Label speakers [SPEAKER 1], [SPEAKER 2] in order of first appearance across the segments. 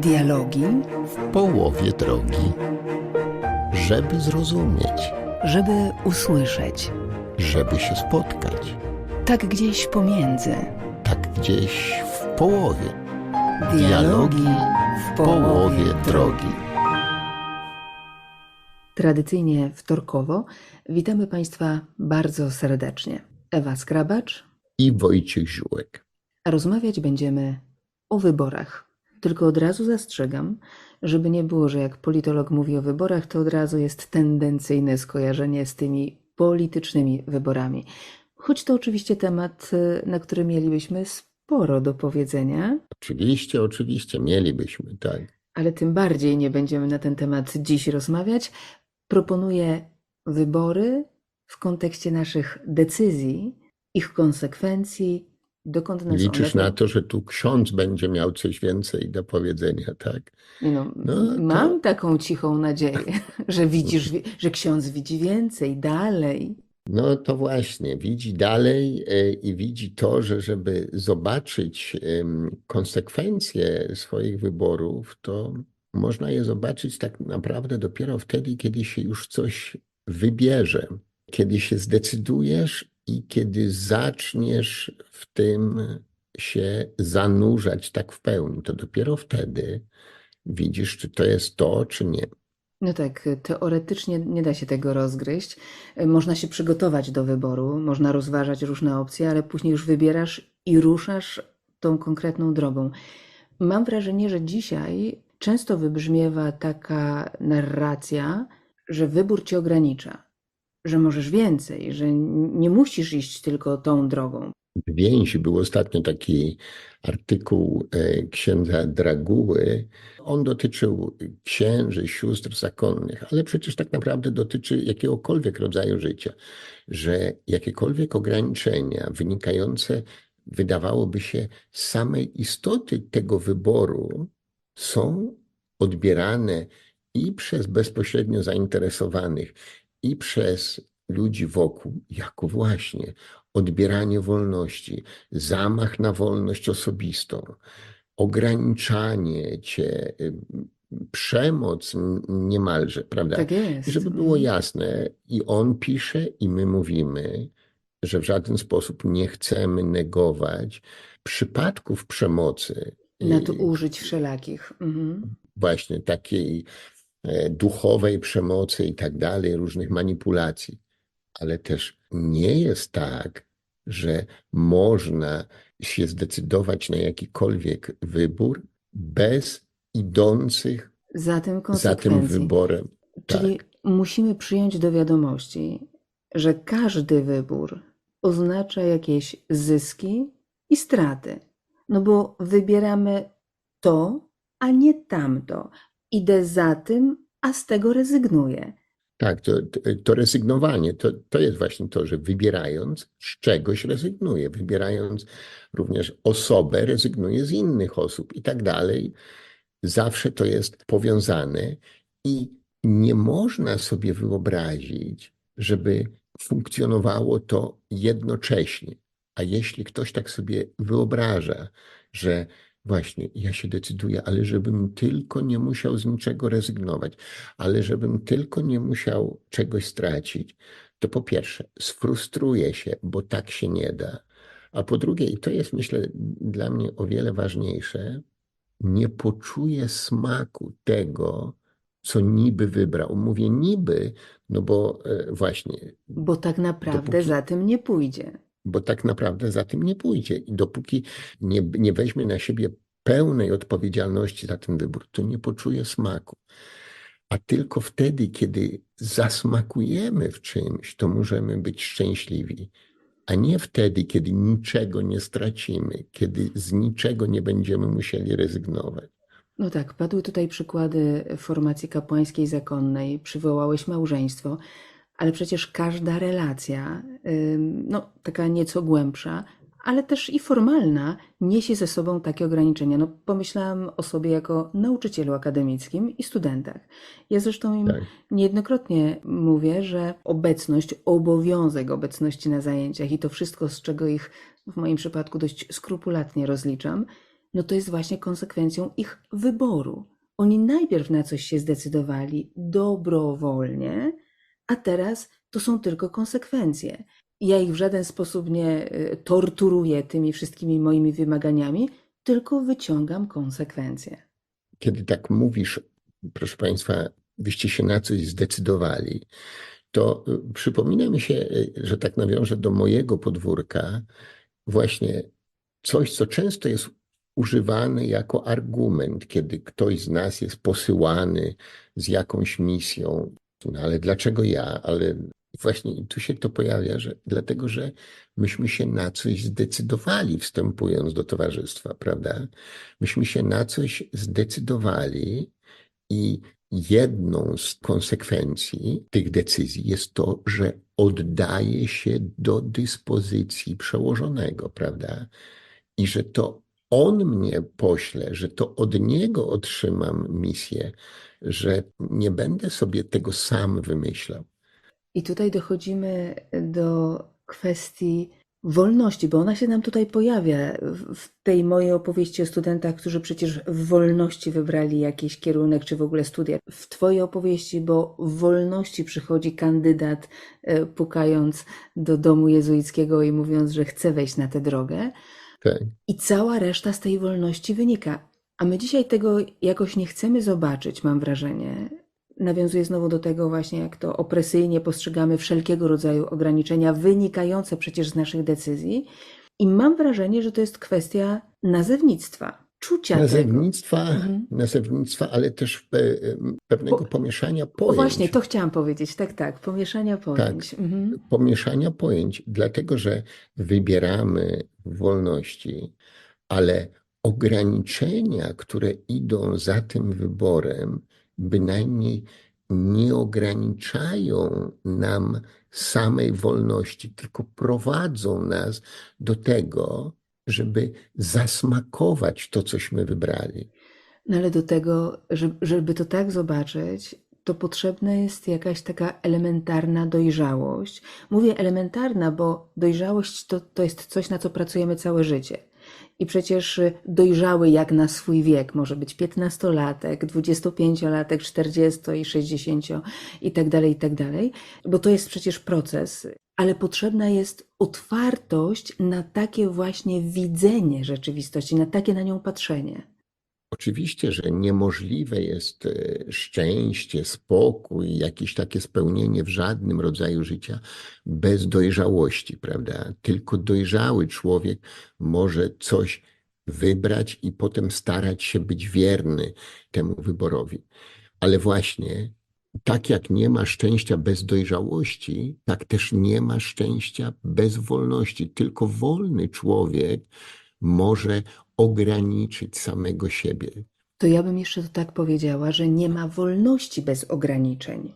[SPEAKER 1] Dialogi,
[SPEAKER 2] w połowie drogi, żeby zrozumieć,
[SPEAKER 1] żeby usłyszeć.
[SPEAKER 2] żeby się spotkać,
[SPEAKER 1] Tak gdzieś pomiędzy.
[SPEAKER 2] tak gdzieś w połowie,
[SPEAKER 1] Dialogi
[SPEAKER 2] w połowie drogi.
[SPEAKER 1] Tradycyjnie wtorkowo witamy Państwa bardzo serdecznie. Ewa Skrabacz,
[SPEAKER 2] I Wojciech Ziółek.
[SPEAKER 1] rozmawiać będziemy o wyborach. Tylko od razu zastrzegam, żeby nie było, że jak politolog mówi o wyborach, to od razu jest tendencyjne skojarzenie z tymi politycznymi wyborami. Choć to oczywiście temat, y, na który mielibyśmy sporo do powiedzenia,
[SPEAKER 2] Oczywiście, oczywiście, mielibyśmy, tak.
[SPEAKER 1] ale tym bardziej nie będziemy na ten temat dziś rozmawiać. Proponuję wybory w kontekście naszych decyzji, ich konsekwencji, dokąd nas
[SPEAKER 2] Liczysz
[SPEAKER 1] one...
[SPEAKER 2] na to, że tu ksiądz będzie miał coś więcej do powiedzenia, tak?
[SPEAKER 1] No,
[SPEAKER 2] No, to-
[SPEAKER 1] mam taką cichą nadzieję, że widzisz, wi- że ksiądz widzi więcej, dalej.
[SPEAKER 2] No to właśnie, widzi dalej e, i widzi to, że żeby zobaczyć konsekwencje swoich wyborów, to można je zobaczyć tak naprawdę dopiero wtedy, kiedy się już coś wybierze, kiedy się zdecydujesz i kiedy zaczniesz w tym się zanurzać tak w pełni, to dopiero wtedy widzisz, czy to jest to, czy nie.
[SPEAKER 1] No tak, teoretycznie nie da się tego rozgryźć. Można się przygotować do wyboru, można rozważać różne opcje, ale później już wybierasz i ruszasz tą konkretną drogą. Mam wrażenie, że dzisiaj często wybrzmiewa taka narracja, że wybór cię ogranicza, że możesz więcej, że nie musisz iść tylko tą drogą.
[SPEAKER 2] W Więzi był ostatnio taki artykuł e, księdza Draguły. On dotyczył księży, sióstr zakonnych, ale przecież tak naprawdę dotyczy jakiegokolwiek rodzaju życia, że jakiekolwiek ograniczenia wynikające, wydawałoby się, z samej istoty tego wyboru są odbierane i przez bezpośrednio zainteresowanych, i przez ludzi wokół, jako właśnie odbieranie wolności, zamach na wolność osobistą, ograniczanie cię, y, przemoc niemalże, prawda?
[SPEAKER 1] Tak jest.
[SPEAKER 2] I żeby było jasne, i on pisze, i my mówimy, że w żaden sposób nie chcemy negować przypadków przemocy.
[SPEAKER 1] Nadużyć wszelakich. Mhm.
[SPEAKER 2] właśnie takiej duchowej przemocy i tak dalej, różnych manipulacji. Ale też nie jest tak, że można się zdecydować na jakikolwiek wybór bez idących
[SPEAKER 1] Za tym
[SPEAKER 2] za tym wyborem.
[SPEAKER 1] Czyli
[SPEAKER 2] Tak.
[SPEAKER 1] musimy przyjąć do wiadomości, że każdy wybór oznacza jakieś zyski i straty. No bo wybieramy to, a nie tamto. Idę za tym, a z tego rezygnuję.
[SPEAKER 2] Tak, to, to, rezygnowanie, to, to jest właśnie to, że wybierając z czegoś rezygnuję, wybierając również osobę, rezygnuję z innych osób i tak dalej. Zawsze to jest powiązane i nie można sobie wyobrazić, żeby funkcjonowało to jednocześnie. A jeśli ktoś tak sobie wyobraża, że właśnie ja się decyduję, ale żebym tylko nie musiał z niczego rezygnować, ale żebym tylko nie musiał czegoś stracić, to po pierwsze sfrustruje się, bo tak się nie da. A po drugie, i to jest myślę dla mnie o wiele ważniejsze, nie poczuje smaku tego, co niby wybrał. Mówię niby, no bo e, właśnie,
[SPEAKER 1] Bo tak naprawdę
[SPEAKER 2] Dopóki-
[SPEAKER 1] za tym nie pójdzie.
[SPEAKER 2] Bo tak naprawdę za tym nie pójdzie. I dopóki nie, nie weźmie na siebie pełnej odpowiedzialności za ten wybór, to nie poczuje smaku. A tylko wtedy, kiedy zasmakujemy w czymś, to możemy być szczęśliwi. A nie wtedy, kiedy niczego nie stracimy, kiedy z niczego nie będziemy musieli rezygnować.
[SPEAKER 1] No tak, padły tutaj przykłady formacji kapłańskiej zakonnej, przywołałeś małżeństwo, ale przecież każda relacja, no taka nieco głębsza, ale też i formalna, niesie ze sobą takie ograniczenia. No, pomyślałam o sobie jako nauczycielu akademickim i studentach. Ja zresztą im
[SPEAKER 2] Tak.
[SPEAKER 1] niejednokrotnie mówię, że obecność, obowiązek obecności na zajęciach i to wszystko, z czego ich w moim przypadku dość skrupulatnie rozliczam, no to jest właśnie konsekwencją ich wyboru. Oni najpierw na coś się zdecydowali dobrowolnie, a teraz to są tylko konsekwencje. Ja ich w żaden sposób nie y, torturuję tymi wszystkimi moimi wymaganiami, tylko wyciągam konsekwencje.
[SPEAKER 2] Kiedy tak mówisz, proszę Państwa, wyście się na coś zdecydowali, to y, przypomina mi się, y, że tak nawiążę do mojego podwórka, właśnie coś, co często jest używane jako argument, kiedy ktoś z nas jest posyłany z jakąś misją. No ale dlaczego ja? Ale właśnie tu się to pojawia, że dlatego, że myśmy się na coś zdecydowali, wstępując do towarzystwa, prawda? Myśmy się na coś zdecydowali i jedną z konsekwencji tych decyzji jest to, że oddaje się do dyspozycji przełożonego, prawda? I że to on mnie pośle, że to od niego otrzymam misję, że nie będę sobie tego sam wymyślał.
[SPEAKER 1] I tutaj dochodzimy do kwestii wolności, bo ona się nam tutaj pojawia w tej mojej opowieści o studentach, którzy przecież w wolności wybrali jakiś kierunek, czy w ogóle studia. W Twojej opowieści, bo w wolności przychodzi kandydat, e, pukając do domu jezuickiego i mówiąc, że chce wejść na tę drogę.
[SPEAKER 2] Tak.
[SPEAKER 1] I cała reszta z tej wolności wynika. A my dzisiaj tego jakoś nie chcemy zobaczyć, mam wrażenie. Nawiązuję znowu do tego właśnie, jak to opresyjnie postrzegamy wszelkiego rodzaju ograniczenia wynikające przecież z naszych decyzji. I mam wrażenie, że to jest kwestia nazewnictwa, czucia tego.
[SPEAKER 2] Nazewnictwa,
[SPEAKER 1] Mhm.
[SPEAKER 2] nazewnictwa, ale też pewnego
[SPEAKER 1] Po-
[SPEAKER 2] pomieszania pojęć.
[SPEAKER 1] właśnie, to chciałam powiedzieć, tak, tak, pomieszania pojęć. Mhm.
[SPEAKER 2] pomieszania pojęć, dlatego że wybieramy wolności, ale ograniczenia, które idą za tym wyborem, bynajmniej nie ograniczają nam samej wolności, tylko prowadzą nas do tego, żeby zasmakować to, cośmy wybrali.
[SPEAKER 1] No ale do tego, żeby, to tak zobaczyć, to potrzebna jest jakaś taka elementarna dojrzałość. Mówię elementarna, bo dojrzałość to, to jest coś, na co pracujemy całe życie. I przecież y, dojrzały jak na swój wiek. Może być 15-latek, 25-latek, 40 i 60 i tak dalej, i tak dalej, bo to jest przecież proces, ale potrzebna jest otwartość na takie właśnie widzenie rzeczywistości, na takie na nią patrzenie.
[SPEAKER 2] Oczywiście, że niemożliwe jest e, szczęście, spokój, jakieś takie spełnienie w żadnym rodzaju życia bez dojrzałości, prawda? Tylko dojrzały człowiek może coś wybrać i potem starać się być wierny temu wyborowi. Ale właśnie tak jak nie ma szczęścia bez dojrzałości, tak też nie ma szczęścia bez wolności. Tylko wolny człowiek może ograniczyć samego siebie.
[SPEAKER 1] To ja bym jeszcze to tak powiedziała, że nie ma wolności bez ograniczeń.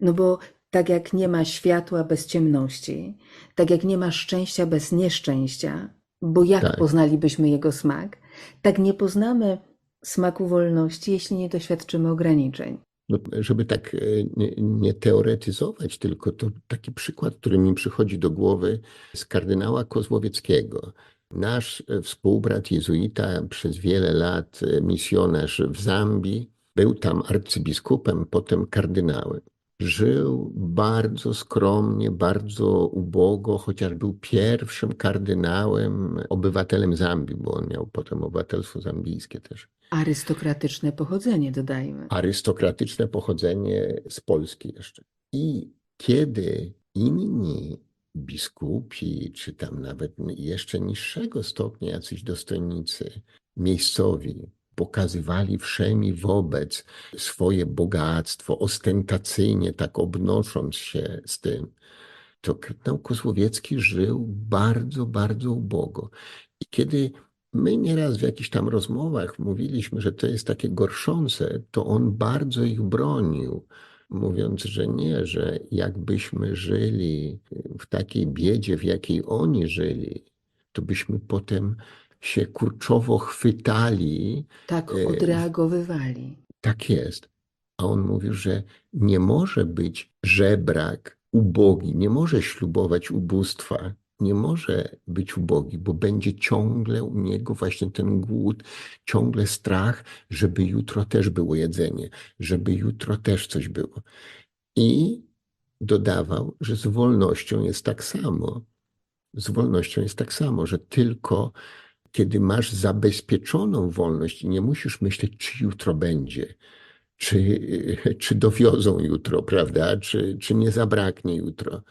[SPEAKER 1] No bo tak jak nie ma światła bez ciemności, tak jak nie ma szczęścia bez nieszczęścia, bo jak
[SPEAKER 2] Tak.
[SPEAKER 1] poznalibyśmy jego smak, tak nie poznamy smaku wolności, jeśli nie doświadczymy ograniczeń.
[SPEAKER 2] No, żeby tak e, nie, nie teoretyzować, tylko to taki przykład, który mi przychodzi do głowy z kardynała Kozłowieckiego. Nasz e, współbrat jezuita, przez wiele lat e, misjonarz w Zambii, był tam arcybiskupem, potem kardynałem. Żył bardzo skromnie, bardzo ubogo, chociaż był pierwszym kardynałem, obywatelem Zambii, bo on miał potem obywatelstwo zambijskie też
[SPEAKER 1] Arystokratyczne pochodzenie, dodajmy.
[SPEAKER 2] arystokratyczne pochodzenie z Polski jeszcze. I kiedy inni biskupi, czy tam nawet jeszcze niższego stopnia jacyś dostojnicy miejscowi pokazywali wszemi wobec swoje bogactwo, ostentacyjnie tak obnosząc się z tym, to kardynał Kozłowiecki żył bardzo, bardzo ubogo. I kiedy my nieraz w jakichś tam rozmowach mówiliśmy, że to jest takie gorszące, to on bardzo ich bronił, mówiąc, że nie, że jakbyśmy żyli w takiej biedzie, w jakiej oni żyli, to byśmy potem się kurczowo chwytali.
[SPEAKER 1] Tak
[SPEAKER 2] E,
[SPEAKER 1] odreagowywali.
[SPEAKER 2] Tak jest. A on mówił, że nie może być żebrak ubogi, nie może ślubować ubóstwa, nie może być ubogi, bo będzie ciągle u niego właśnie ten głód, ciągle strach, żeby jutro też było jedzenie, żeby jutro też coś było. I dodawał, że z wolnością jest tak samo. Z wolnością jest tak samo, że tylko kiedy masz zabezpieczoną wolność i nie musisz myśleć, czy jutro będzie, czy, czy dowiozą jutro, prawda, czy, czy nie zabraknie jutro.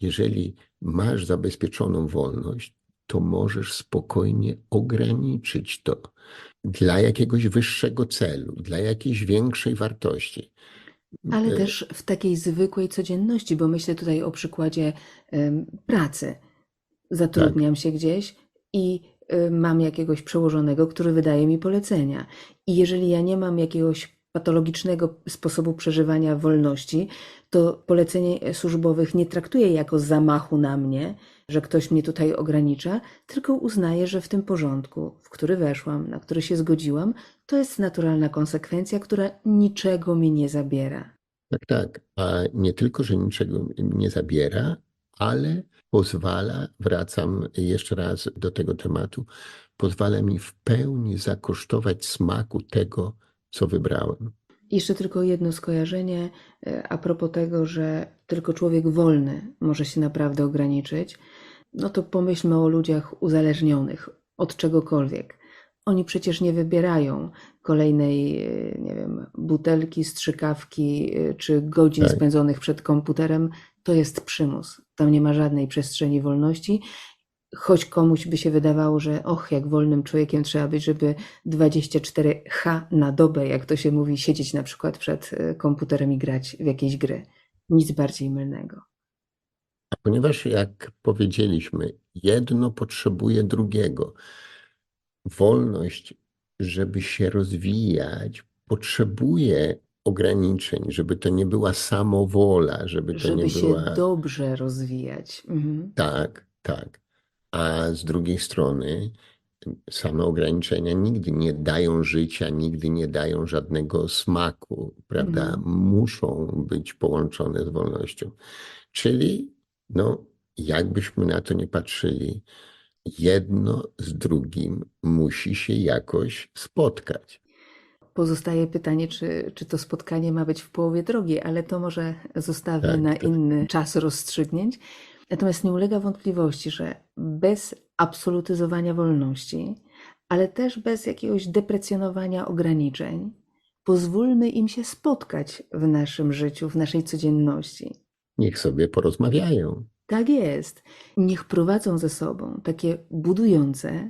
[SPEAKER 2] Jeżeli masz zabezpieczoną wolność, to możesz spokojnie ograniczyć to dla jakiegoś wyższego celu, dla jakiejś większej wartości.
[SPEAKER 1] Ale
[SPEAKER 2] E,
[SPEAKER 1] też w takiej zwykłej codzienności, bo myślę tutaj o przykładzie pracy. Zatrudniam się gdzieś i y, mam jakiegoś przełożonego, który wydaje mi polecenia. I jeżeli ja nie mam jakiegoś patologicznego sposobu przeżywania wolności, to poleceń służbowych nie traktuję jako zamachu na mnie, że ktoś mnie tutaj ogranicza, tylko uznaję, że w tym porządku, w który weszłam, na który się zgodziłam, to jest naturalna konsekwencja, która niczego mi nie zabiera.
[SPEAKER 2] Tak, tak. A nie tylko, że niczego nie zabiera, ale pozwala, wracam jeszcze raz do tego tematu, pozwala mi w pełni zakosztować smaku tego, co wybrałem.
[SPEAKER 1] Jeszcze tylko jedno skojarzenie e, a propos tego, że tylko człowiek wolny może się naprawdę ograniczyć. No to pomyślmy o ludziach uzależnionych od czegokolwiek. Oni przecież nie wybierają kolejnej, e, nie wiem, butelki, strzykawki e, czy godzin
[SPEAKER 2] Tak.
[SPEAKER 1] spędzonych przed komputerem. To jest przymus. Tam nie ma żadnej przestrzeni wolności. Choć komuś by się wydawało, że och, jak wolnym człowiekiem trzeba być, żeby 24H na dobę, jak to się mówi, siedzieć na przykład przed e, komputerem i grać w jakieś gry. Nic bardziej mylnego.
[SPEAKER 2] A ponieważ, jak powiedzieliśmy, jedno potrzebuje drugiego, wolność, żeby się rozwijać, potrzebuje ograniczeń, żeby to nie była samowola, żeby to
[SPEAKER 1] Żeby
[SPEAKER 2] nie
[SPEAKER 1] się
[SPEAKER 2] była.
[SPEAKER 1] dobrze rozwijać. Mhm.
[SPEAKER 2] Tak, tak. A z drugiej strony same ograniczenia nigdy nie dają życia, nigdy nie dają żadnego smaku, prawda?
[SPEAKER 1] Mhm.
[SPEAKER 2] Muszą być połączone z wolnością. Czyli, no, jakbyśmy na to nie patrzyli, jedno z drugim musi się jakoś spotkać.
[SPEAKER 1] Pozostaje pytanie, czy, czy to spotkanie ma być w połowie drogi, ale to może zostawmy
[SPEAKER 2] Tak,
[SPEAKER 1] na
[SPEAKER 2] tak.
[SPEAKER 1] inny czas rozstrzygnięć. Natomiast nie ulega wątpliwości, że bez absolutyzowania wolności, ale też bez jakiegoś deprecjonowania ograniczeń, pozwólmy im się spotkać w naszym życiu, w naszej codzienności.
[SPEAKER 2] Niech sobie porozmawiają.
[SPEAKER 1] Tak jest. Niech prowadzą ze sobą takie budujące,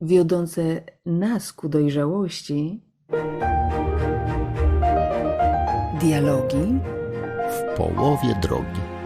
[SPEAKER 1] wiodące nas ku dojrzałości dialogi
[SPEAKER 2] W połowie drogi.